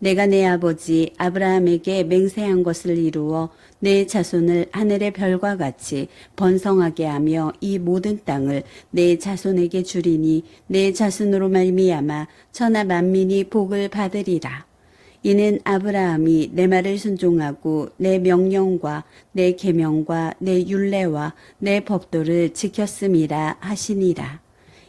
내가 내 아버지 아브라함에게 맹세한 것을 이루어 내 자손을 하늘의 별과 같이 번성하게 하며 이 모든 땅을 내 자손에게 주리니 내 자손으로 말미암아 천하 만민이 복을 받으리라. 이는 아브라함이 내 말을 순종하고 내 명령과 내 계명과 내 율례와 내 법도를 지켰음이라 하시니라.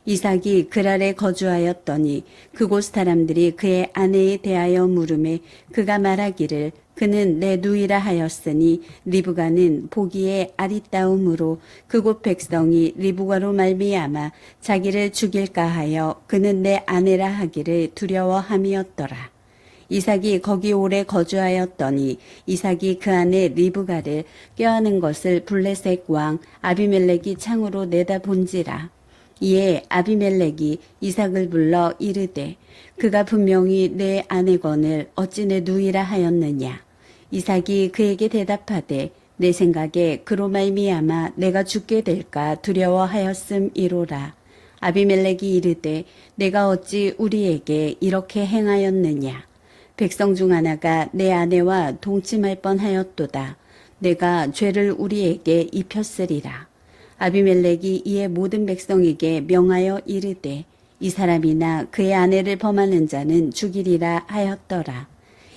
이삭이 그랄에 거주하였더니 그곳 사람들이 그의 아내에 대하여 물음에 그가 말하기를 그는 내 누이라 하였으니 리브가는 보기에 아리따움으로 그곳 백성이 리브가로 말미암아 자기를 죽일까 하여 그는 내 아내라 하기를 두려워함이었더라. 이삭이 거기 오래 거주하였더니 이삭이 그 안에 리브가를 껴안은 것을 블레셋 왕 아비멜렉이 창으로 내다본지라. 이에 아비멜렉이 이삭을 불러 이르되 그가 분명히 내 아내건을 어찌 내 누이라 하였느냐. 이삭이 그에게 대답하되 내 생각에 그로 말미암아 내가 죽게 될까 두려워하였음이로라. 아비멜렉이 이르되 내가 어찌 우리에게 이렇게 행하였느냐. 백성 중 하나가 내 아내와 동침할 뻔하였도다. 내가 죄를 우리에게 입혔으리라. 아비멜렉이 이에 모든 백성에게 명하여 이르되 이 사람이나 그의 아내를 범하는 자는 죽이리라 하였더라.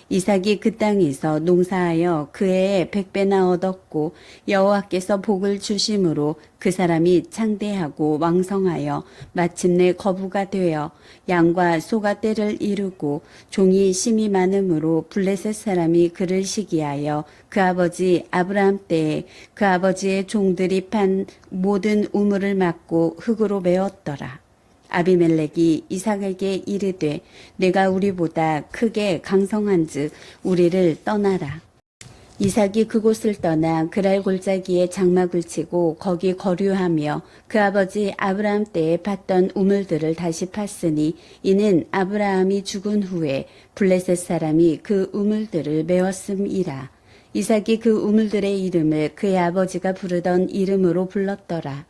이삭이 그 땅에서 농사하여 그 해에 백배나 얻었고 여호와께서 복을 주심으로 그 사람이 창대하고 왕성하여 마침내 거부가 되어 양과 소가 때를 이루고 종이 심이 많음으로 블레셋 사람이 그를 시기하여 그 아버지 아브라함 때에 그 아버지의 종들이 판 모든 우물을 막고 흙으로 메웠더라. 아비멜렉이 이삭에게 이르되 내가 우리보다 크게 강성한즉 우리를 떠나라. 이삭이 그곳을 떠나 그랄 골짜기에 장막을 치고 거기 거류하며 그 아버지 아브라함 때에 팠던 우물들을 다시 팠으니 이는 아브라함이 죽은 후에 블레셋 사람이 그 우물들을 메웠음이라. 이삭이 그 우물들의 이름을 그의 아버지가 부르던 이름으로 불렀더라.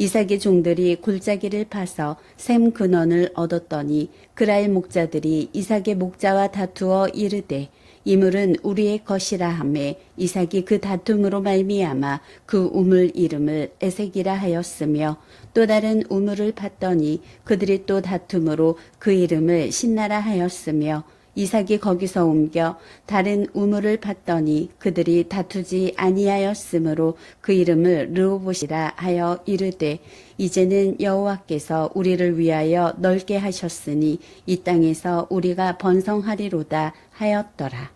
이삭의 종들이 골짜기를 파서 샘 근원을 얻었더니 그라의 목자들이 이삭의 목자와 다투어 이르되 이 물은 우리의 것이라 하매 이삭이 그 다툼으로 말미암아 그 우물 이름을 에색이라 하였으며 또 다른 우물을 팠더니 그들이 또 다툼으로 그 이름을 신나라 하였으며 이삭이 거기서 옮겨 다른 우물을 팠더니 그들이 다투지 아니하였으므로 그 이름을 르호봇이라 하여 이르되 이제는 여호와께서 우리를 위하여 넓게 하셨으니 이 땅에서 우리가 번성하리로다 하였더라.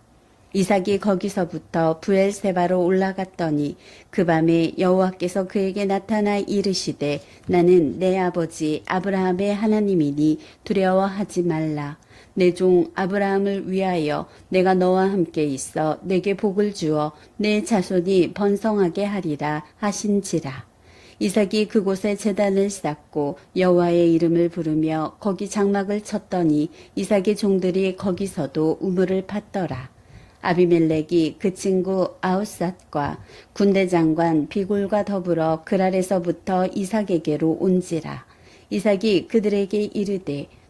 이삭이 거기서부터 부엘세바로 올라갔더니 그 밤에 여호와께서 그에게 나타나 이르시되 나는 내 아버지 아브라함의 하나님이니 두려워하지 말라. 내 종 아브라함을 위하여 내가 너와 함께 있어 내게 복을 주어 내 자손이 번성하게 하리라 하신지라. 이삭이 그곳에 제단을 쌓고 여호와의 이름을 부르며 거기 장막을 쳤더니 이삭의 종들이 거기서도 우물을 팠더라. 아비멜렉이 그 친구 아우삿과 군대 장관 비골과 더불어 그랄에서부터 이삭에게로 온지라. 이삭이 그들에게 이르되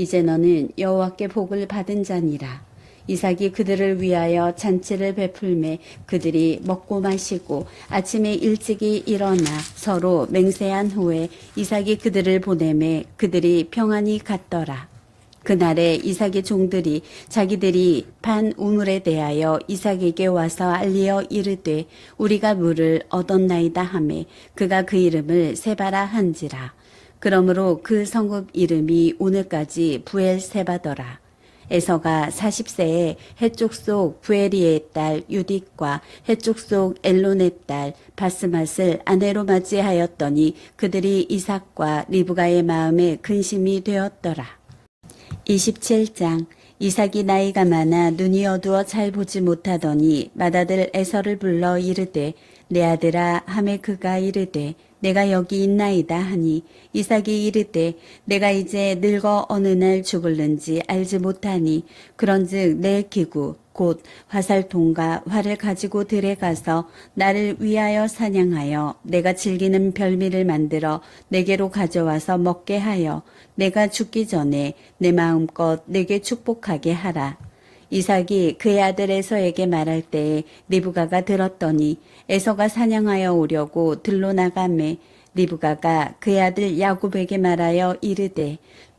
이제 너는 여호와께 복을 받은 자니라. 이삭이 그들을 위하여 잔치를 베풀매 그들이 먹고 마시고 아침에 일찍이 일어나 서로 맹세한 후에 이삭이 그들을 보내매 그들이 평안히 갔더라. 그날에 이삭의 종들이 자기들이 판 우물에 대하여 이삭에게 와서 알리어 이르되 우리가 물을 얻었나이다 하매 그가 그 이름을 세바라 한지라 그러므로 그 성읍 이름이 오늘까지 부엘세바더라 에서가 40세에 해쪽 속 부에리의 딸 유딕과 해쪽 속 엘론의 딸 바스맛을 아내로 맞이하였더니 그들이 이삭과 리브가의 마음에 근심이 되었더라. 27장 이삭이 나이가 많아 눈이 어두워 잘 보지 못하더니 맏아들 에서를 불러 이르되 내 아들아 하매 그가 이르되 내가 여기 있나이다 하니 이삭이 이르되 내가 이제 늙어 어느 날 죽을는지 알지 못하니 그런즉 내 기구 곧 화살통과 활을 가지고 들에 가서 나를 위하여 사냥하여 내가 즐기는 별미를 만들어 내게로 가져와서 먹게 하여 내가 죽기 전에 내 마음껏 내게 축복하게 하라. 이삭이 그의 아들 에서에게 말할 때에 리브가가 들었더니 에서가 사냥하여 오려고 들로 나가매 리브가가 그의 아들 야곱에게 말하여 이르되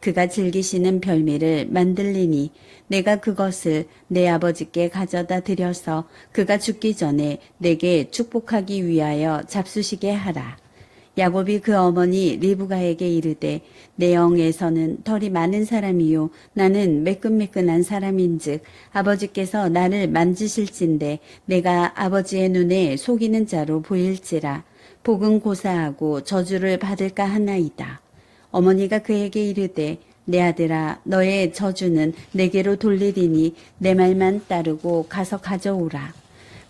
그가 즐기시는 별미를 만들리니 내가 그것을 내 아버지께 가져다 드려서 그가 죽기 전에 내게 축복하기 위하여 잡수시게 하라. 야곱이 그 어머니 리브가에게 이르되 내 영에서는 털이 많은 사람이요 나는 매끈매끈한 사람인즉 아버지께서 나를 만지실진데 내가 아버지의 눈에 속이는 자로 보일지라 복은 고사하고 저주를 받을까 하나이다 어머니가 그에게 이르되 내 아들아 너의 저주는 내게로 돌리리니 내 말만 따르고 가서 가져오라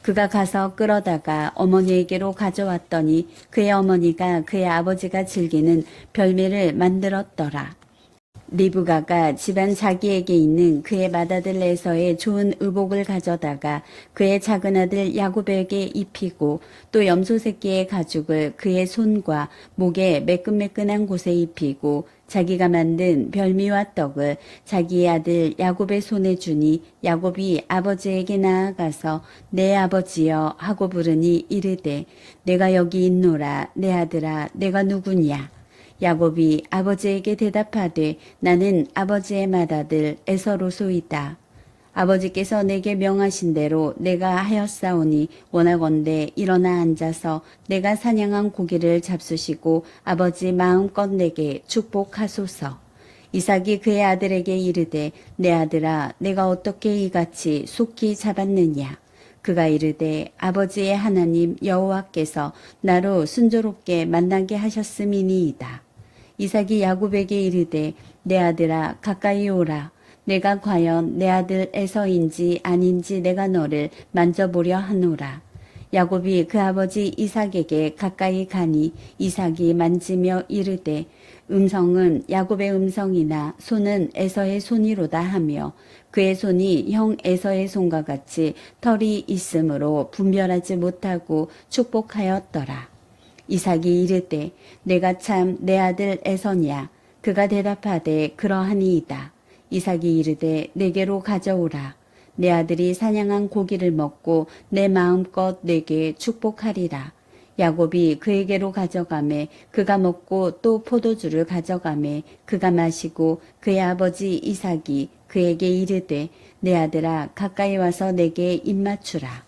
그가 가서 끌어다가 어머니에게로 가져왔더니 그의 어머니가 그의 아버지가 즐기는 별미를 만들었더라. 리브가가 집안 자기에게 있는 그의 맏아들 에서의 좋은 의복을 가져다가 그의 작은 아들 야곱에게 입히고 또 염소 새끼의 가죽을 그의 손과 목에 매끈매끈한 곳에 입히고 자기가 만든 별미와 떡을 자기의 아들 야곱의 손에 주니 야곱이 아버지에게 나아가서 내 아버지여 하고 부르니 이르되 내가 여기 있노라 내 아들아 내가 누구냐 야곱이 아버지에게 대답하되 나는 아버지의 맏아들 에서로소이다. 아버지께서 내게 명하신 대로 내가 하였사오니 원하건대 일어나 앉아서 내가 사냥한 고기를 잡수시고 아버지 마음껏 내게 축복하소서. 이삭이 그의 아들에게 이르되 내 아들아 내가 어떻게 이같이 속히 잡았느냐 그가 이르되 아버지의 하나님 여호와께서 나로 순조롭게 만나게 하셨음이니이다. 이삭이 야곱에게 이르되 내 아들아 가까이 오라 내가 과연 내 아들 에서인지 아닌지 내가 너를 만져보려 하노라. 야곱이 그 아버지 이삭에게 가까이 가니 이삭이 만지며 이르되 음성은 야곱의 음성이나 손은 에서의 손이로다 하며 그의 손이 형 에서의 손과 같이 털이 있으므로 분별하지 못하고 축복하였더라. 이삭이 이르되 내가 참 내 아들 에서냐 그가 대답하되 그러하니이다. 이삭이 이르되 내게로 가져오라. 내 아들이 사냥한 고기를 먹고 내 마음껏 내게 축복하리라. 야곱이 그에게로 가져가매 그가 먹고 또 포도주를 가져가매 그가 마시고 그의 아버지 이삭이 그에게 이르되 내 아들아 가까이 와서 내게 입맞추라.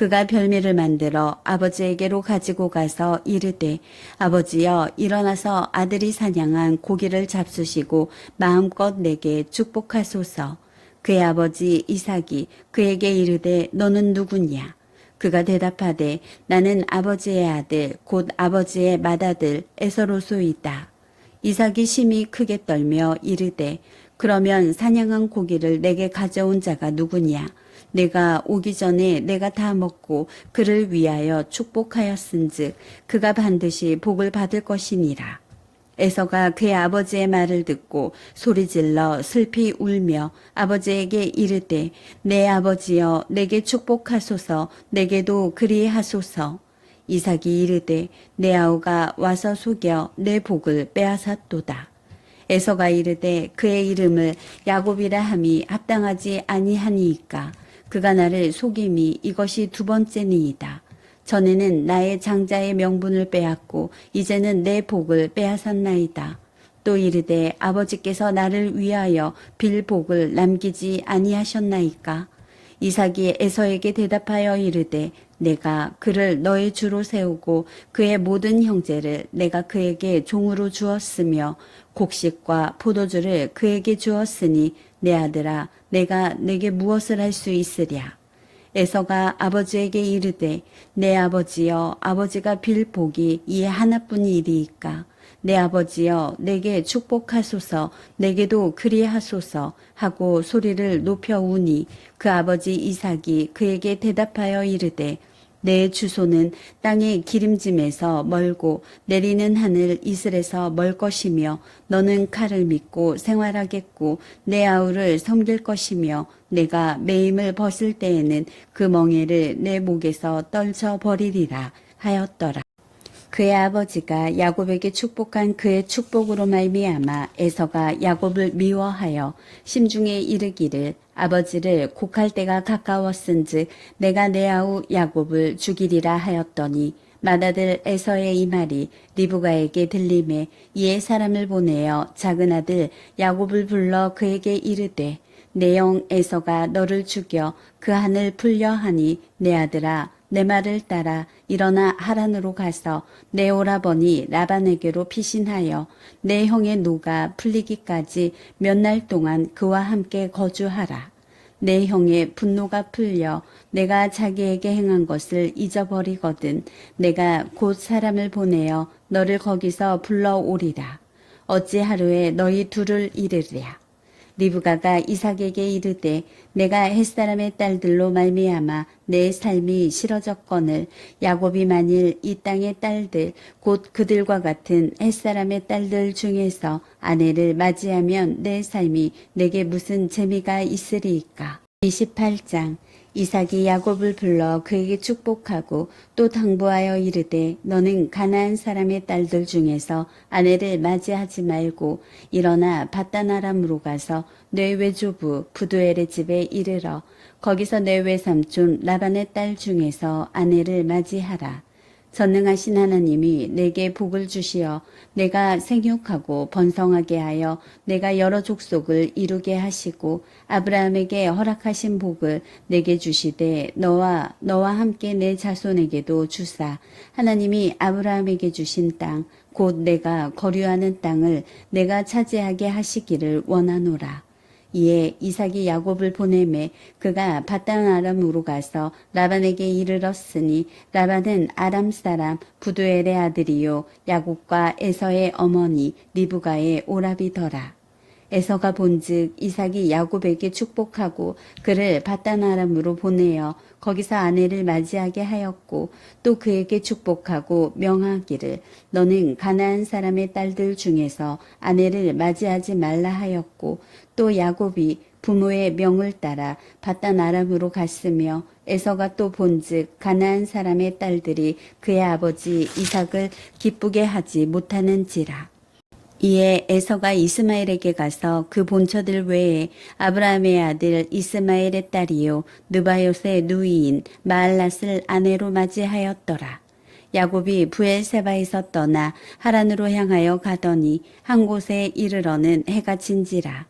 그가 별미를 만들어 아버지에게로 가지고 가서 이르되 아버지여 일어나서 아들이 사냥한 고기를 잡수시고 마음껏 내게 축복하소서. 그의 아버지 이삭이 그에게 이르되 너는 누구냐? 그가 대답하되 나는 아버지의 아들 곧 아버지의 맏아들 에서로소이다. 이삭이 심히 크게 떨며 이르되 그러면 사냥한 고기를 내게 가져온 자가 누구냐? 내가 오기 전에 내가 다 먹고 그를 위하여 축복하였은즉 그가 반드시 복을 받을 것이니라. 에서가 그의 아버지의 말을 듣고 소리질러 슬피 울며 아버지에게 이르되 내 아버지여 내게 축복하소서 내게도 그리하소서. 이삭이 이르되 내 아우가 와서 속여 내 복을 빼앗았도다. 에서가 이르되 그의 이름을 야곱이라 함이 합당하지 아니하니이까 그가 나를 속임이 이것이 두 번째니이다 전에는 나의 장자의 명분을 빼앗고 이제는 내 복을 빼앗았나이다. 또 이르되 아버지께서 나를 위하여 빌 복을 남기지 아니하셨나이까. 이삭이 에서에게 대답하여 이르되 내가 그를 너의 주로 세우고 그의 모든 형제를 내가 그에게 종으로 주었으며 곡식과 포도주를 그에게 주었으니 내 아들아 내가 내게 무엇을 할 수 있으랴. 에서가 아버지에게 이르되 내 아버지여 아버지가 빌 복이 이 하나뿐이리이까 내 아버지여 내게 축복하소서 내게도 그리하소서 하고 소리를 높여 우니 그 아버지 이삭이 그에게 대답하여 이르되 내 주소는 땅의 기름짐에서 멀고 내리는 하늘 이슬에서 멀 것이며 너는 칼을 믿고 생활하겠고 내 아우를 섬길 것이며 내가 매임을 벗을 때에는 그 멍에를 내 목에서 떨쳐 버리리라 하였더라. 그의 아버지가 야곱에게 축복한 그의 축복으로 말미암아 에서가 야곱을 미워하여 심중에 이르기를 아버지를 곡할 때가 가까웠은즉 내가 내 아우 야곱을 죽이리라 하였더니 맏아들 에서의 이 말이 리브가에게 들림에 이에 사람을 보내어 작은 아들 야곱을 불러 그에게 이르되 내 영 에서가 너를 죽여 그 한을 풀려 하니 내 아들아 내 말을 따라 일어나 하란으로 가서 내 오라버니 라반에게로 피신하여 내 형의 노가 풀리기까지 몇 날 동안 그와 함께 거주하라. 내 형의 분노가 풀려 내가 자기에게 행한 것을 잊어버리거든 내가 곧 사람을 보내어 너를 거기서 불러오리라. 어찌 하루에 너희 둘을 이르랴. 리브가가 이삭에게 이르되 내가 햇사람의 딸들로 말미암아 내 삶이 싫어졌거늘 야곱이 만일 이 땅의 딸들 곧 그들과 같은 햇사람의 딸들 중에서 아내를 맞이하면 내 삶이 내게 무슨 재미가 있으리이까? 28장 이삭이 야곱을 불러 그에게 축복하고 또 당부하여 이르되 너는 가나안 사람의 딸들 중에서 아내를 맞이하지 말고 일어나 바다나람으로 가서 내 외조부 부두엘의 집에 이르러 거기서 내 외삼촌 라반의 딸 중에서 아내를 맞이하라. 전능하신 하나님이 내게 복을 주시어 내가 생육하고 번성하게 하여 내가 여러 족속을 이루게 하시고 아브라함에게 허락하신 복을 내게 주시되 너와 너와 함께 내 자손에게도 주사 하나님이 아브라함에게 주신 땅 곧 내가 거류하는 땅을 내가 차지하게 하시기를 원하노라. 이에 이삭이 야곱을 보내매 그가 바단 아람으로 가서 라반에게 이르렀으니 라반은 아람 사람 부두엘의 아들이요 야곱과 에서의 어머니 리브가의 오라비더라. 에서가 본즉 이삭이 야곱에게 축복하고 그를 바단 아람으로 보내어 거기서 아내를 맞이하게 하였고 또 그에게 축복하고 명하기를 너는 가나안 사람의 딸들 중에서 아내를 맞이하지 말라 하였고 또 야곱이 부모의 명을 따라 바단 아람으로 갔으며 에서가 또 본즉 가나안 사람의 딸들이 그의 아버지 이삭을 기쁘게 하지 못하는지라 이에 에서가 이스마엘에게 가서 그 본처들 외에 아브라함의 아들 이스마엘의 딸이요 느바요스의 누이인 마알랏을 아내로 맞이하였더라. 야곱이 부엘세바에서 떠나 하란으로 향하여 가더니 한 곳에 이르러는 해가 진지라.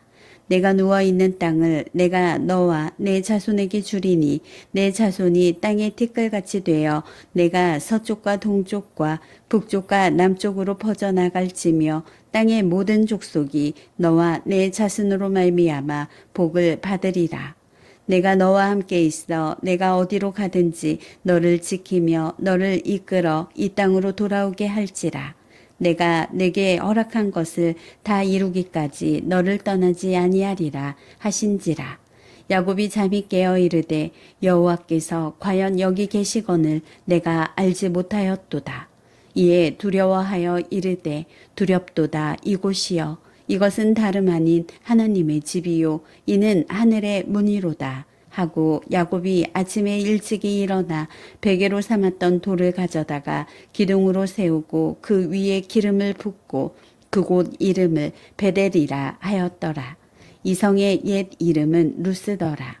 내가 누워 있는 땅을 내가 너와 내 자손에게 주리니 내 자손이 땅의 티끌같이 되어 내가 서쪽과 동쪽과 북쪽과 남쪽으로 퍼져나갈지며 땅의 모든 족속이 너와 내 자손으로 말미암아 복을 받으리라. 내가 너와 함께 있어 내가 어디로 가든지 너를 지키며 너를 이끌어 이 땅으로 돌아오게 할지라. 내가 내게 허락한 것을 다 이루기까지 너를 떠나지 아니하리라 하신지라. 야곱이 잠이 깨어 이르되 여호와께서 과연 여기 계시거늘 내가 알지 못하였도다. 이에 두려워하여 이르되 두렵도다 이곳이여 이것은 다름 아닌 하나님의 집이요 이는 하늘의 문이로다. 하고 야곱이 아침에 일찍이 일어나 베개로 삼았던 돌을 가져다가 기둥으로 세우고 그 위에 기름을 붓고 그곳 이름을 베델이라 하였더라. 이성의 옛 이름은 루스더라.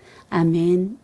아멘.